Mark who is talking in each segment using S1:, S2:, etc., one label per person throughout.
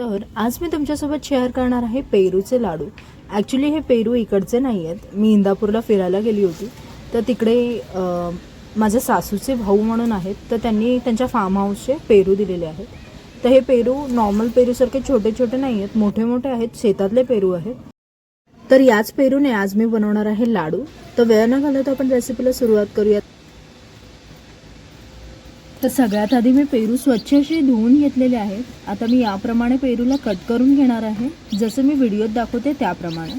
S1: तर आज मी तुमच्यासोबत शेअर करणार आहे पेरूचे लाडू. ॲक्च्युली हे पेरू इकडचे नाही आहेत. मी इंदापूरला फिरायला गेली होती. तर तिकडे माझ्या सासूचे भाऊ म्हणून आहेत. तर त्यांनी त्यांच्या फार्म हाऊसचे पेरू दिलेले आहेत. तर हे पेरू नॉर्मल पेरूसारखे छोटे छोटे नाही आहेत. मोठे मोठे आहेत. शेतातले पेरू आहेत. तर याच पेरूने आज मी बनवणार आहे लाडू. तर वेळ न घालत आपण रेसिपीला सुरुवात करूयात. तर सगळ्यात आधी मी पेरू स्वच्छ असे धुवून घेतलेले आहेत. आता मी याप्रमाणे पेरूला कट करून घेणार आहे. जसं मी व्हिडिओत दाखवते त्याप्रमाणे.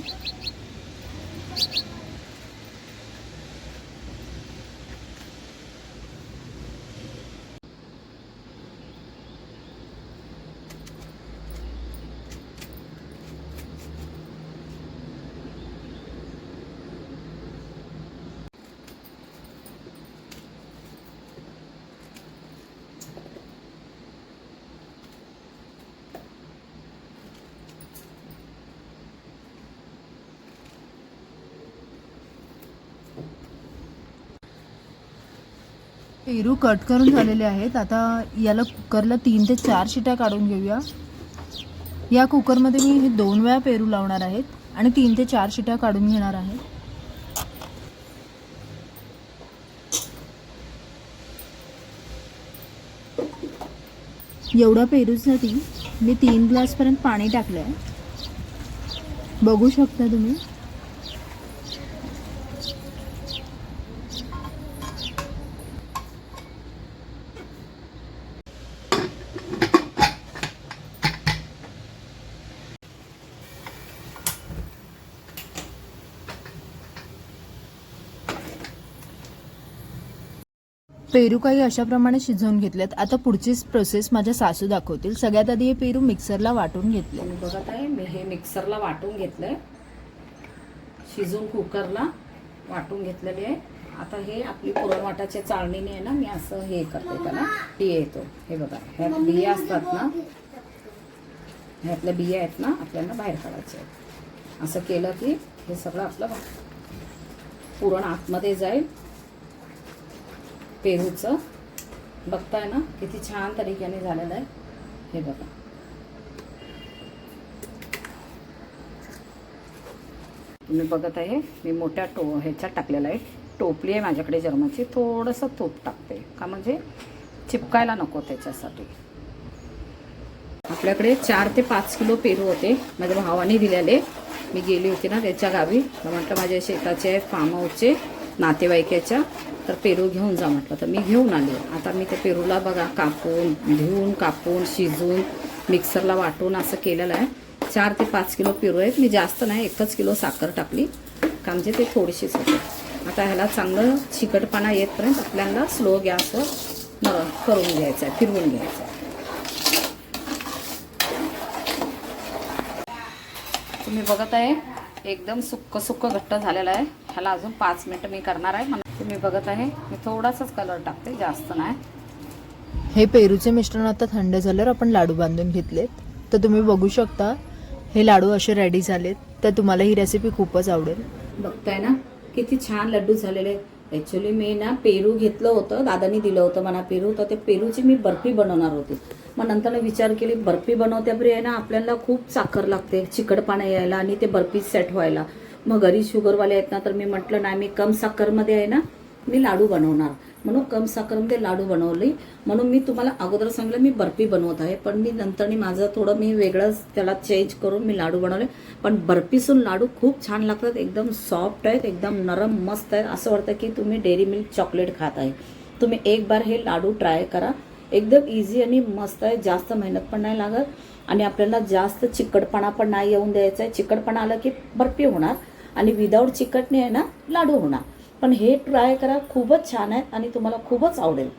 S1: पेरू कट करून झालेले आहेत. आता याला कुकरला तीन ते चार शिट्या काढून घेऊया. या कुकरमध्ये मी हे दोन वेळा पेरू लावणार आहेत आणि तीन ते चार शिट्या काढून घेणार आहे. एवढ्या पेरूसाठी मी तीन ग्लासपर्यंत पाणी टाकलं आहे बघू शकता तुम्ही? पेरू काही अशाप्रमाणे शिजवून घेतल्यात आता पुढचीच प्रोसेस माझ्या सासू दाखवतील. सगळ्यात आधी हे पेरू मिक्सरला वाटून घेतले
S2: बघत आहे मी हे मिक्सरला वाटून घेतलंय. शिजून कुकरला वाटून घेतलेले आहे. आता हे आपली पुरणवाटाच्या चाळणीने आहे ना मी असं हे करते त्याला. बिया येतो. हे बघा ह्यात बिया असतात ना. ह्यातल्या बिया आहेत ना आपल्याला बाहेर काढायच्या आहेत. असं केलं की हे सगळं आपलं पुरण आतमध्ये जाईल. पेरूचं. बघताय ना किती छान तरीक्याने झालेलं आहे. हे बघा. तुम्ही बघत आहे मी मोठ्या टो ह्याच्यात टाकलेलं आहे. टोपली आहे माझ्याकडे जर्माची थोडंसं तूप टाकते. का म्हणजे चिपकायला नको त्याच्यासाठी. आपल्याकडे चार ते पाच किलो पेरू होते माझ्या भावाने दिलेले. मी गेली होती ना त्याच्या गावी. तर म्हटलं माझ्या शेताचे आहेत फार्म हाऊसचे नातेवाईकाच्या तर पेरू घेऊन जा म्हटलं. तर मी घेऊन आले. आता मी ते पेरूला बघा कापून धुवून कापून शिजून मिक्सरला वाटून असं केलेलं आहे. चार ते पाच किलो पेरू आहेत. मी जास्त नाही एकच किलो साखर टाकली. का म्हणजे ते थोडीशीच होते. आता ह्याला चांगलं चिकटपणा येतपर्यंत आपल्याला स्लो गॅसवर न- करून घ्यायचं आहे फिरवून घ्यायचं आहे. तुम्ही बघत आहे एकदम सुक्क सुक्क घट्ट झालेलं आहे. ह्याला अजून पाच मिनटं मी करणार आहे. मला तुम्ही बघत आहे. मी थोडासाच कलर टाकते जास्त नाही.
S1: हे पेरूचे मिश्रण आता थंड झाल्यावर आपण लाडू बांधून घेतलेत. तर तुम्ही बघू शकता हे लाडू असे रेडी झालेत. तर तुम्हाला ही रेसिपी खूपच आवडेल.
S2: बघताय ना किती छान लड्डू झालेले. ॲक्च्युली मी ना पेरू घेतलं होतं दादानी दिलं होतं मला पेरू. तर ते पेरूची मी बर्फी बनवणार होती. मग नंतर विचार केली बर्फी बनवत्यापूर्वी आहे ना आपल्याला खूप साखर लागते चिकटपणा यायला आणि ते बर्फी सेट व्हायला. मग घरी शुगरवाले आहेत ना तर मी म्हटलं नाही मी कम साखरमध्ये आहे ना मी लाडू बनवणार. म्हणून कम साखरमध्ये लाडू बनवली. म्हणून मी तुम्हाला अगोदर सांगितलं मी बर्फी बनवत आहे. पण मी नंतरनी माझं थोडं मी वेगळंच त्याला चेंज करून मी लाडू बनवले. पण बर्फीसून लाडू खूप छान लागतात एकदम सॉफ्ट आहेत एकदम नरम मस्त आहेत. असं वाटतं की तुम्ही डेअरी मिल्क चॉकलेट खात आहे. तुम्ही एक बार हे लाडू ट्राय करा. एकदम इझी आणि मस्त आहे जास्त मेहनत पण नाही लागत. आणि आपल्याला जास्त चिकटपणा पण नाही येऊन द्यायचा आहे. चिकटपणा आलं की बर्फी होणार. आणि विदाऊट चिकटणी आहे ना लाडू होणार. पण हे ट्राय करा खूपच छान आहेत आणि तुम्हाला खूपच आवडेल.